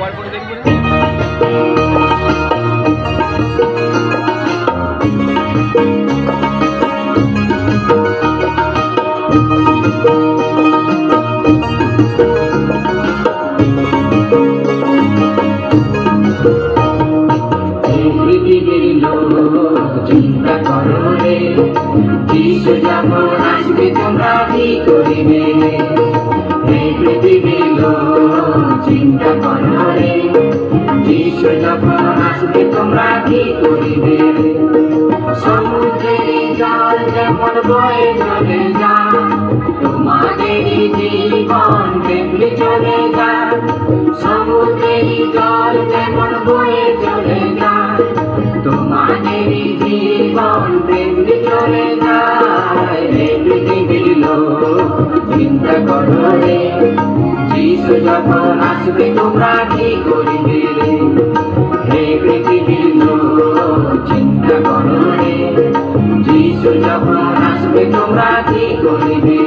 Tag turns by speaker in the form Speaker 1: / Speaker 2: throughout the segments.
Speaker 1: একবার করে দেখব না?
Speaker 2: এই পৃথিবীর লোক চিন্তা করো রে যিশু যখন তোমরা কি করিবে এই পৃথিবীর চিন্তা করো রে। যখন আসবে, তোমরা কি করিবে? সমুদ্রের জল যেমন বয়ে চলে যা, তোমাদের জীবন তেমনি চলে যা। সমুদ্রের জল যেমন বয়ে চলে যায় তোমাদের জীবন তেমনি চলে যায় চিন্তা করো রে যিশু যখন আসবে, তোমরা কি করিবে? রে হে পৃথিবীর চিন্তা করো রে যিশু যখন আসবে, তোমরা কি করিবে?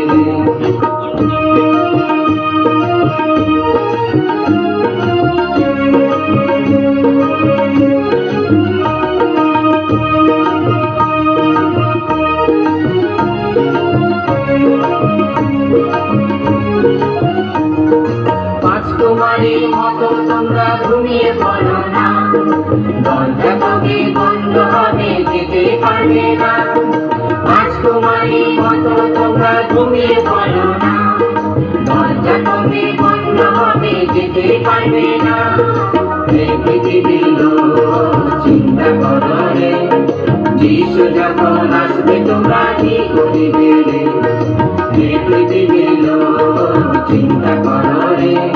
Speaker 2: ঘুমিয়ে পড়ো না। দরজা কবে বন্ধ হবে, যেতে পারবে না। পাঁচ কুমারীর মতো তোমরা ঘুমিয়ে পড়ো না। দরজা কবে বন্ধ হবে, যেতে পারবে না। লোক চিন্তা করো রে। যিশু যখন আসবে চিন্তা করো রে।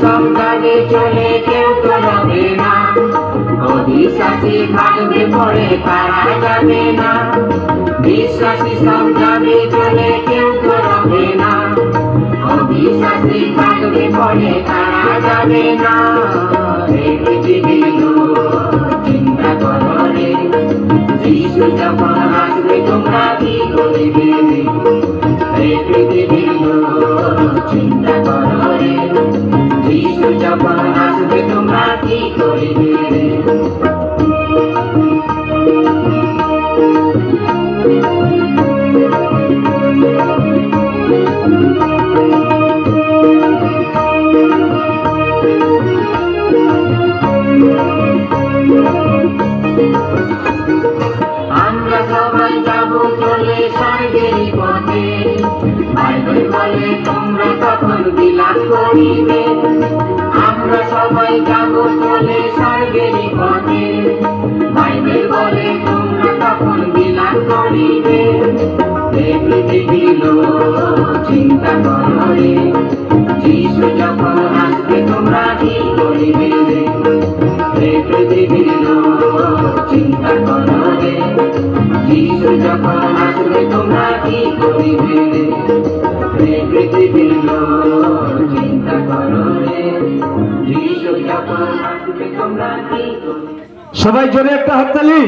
Speaker 2: সংসারে চলে কেউ তো রবে না। অবিশ্বাসী ভাগবে পড়ে তারা যাবে না। বিশ্বাসী সংসারে চলে কেউ তো রবে না। অবিশ্বাসী ভাগবে পড়ে তারা যাবে না। চিন্তা করো করিবে। আমরা সবাই যাব চলে স্বর্গের পথে। বাইবেল বলে, তোমরা তখন বিলাস করিবে। চিন্তা করো যিশু যখন আসবে, তোমরা কি করিবে? পৃথিবীর চিন্তা করো যিশু যখন আসবে, তোমরা কি করিবে? পৃথিবীর
Speaker 3: সবাই জোরে একটা হাততালি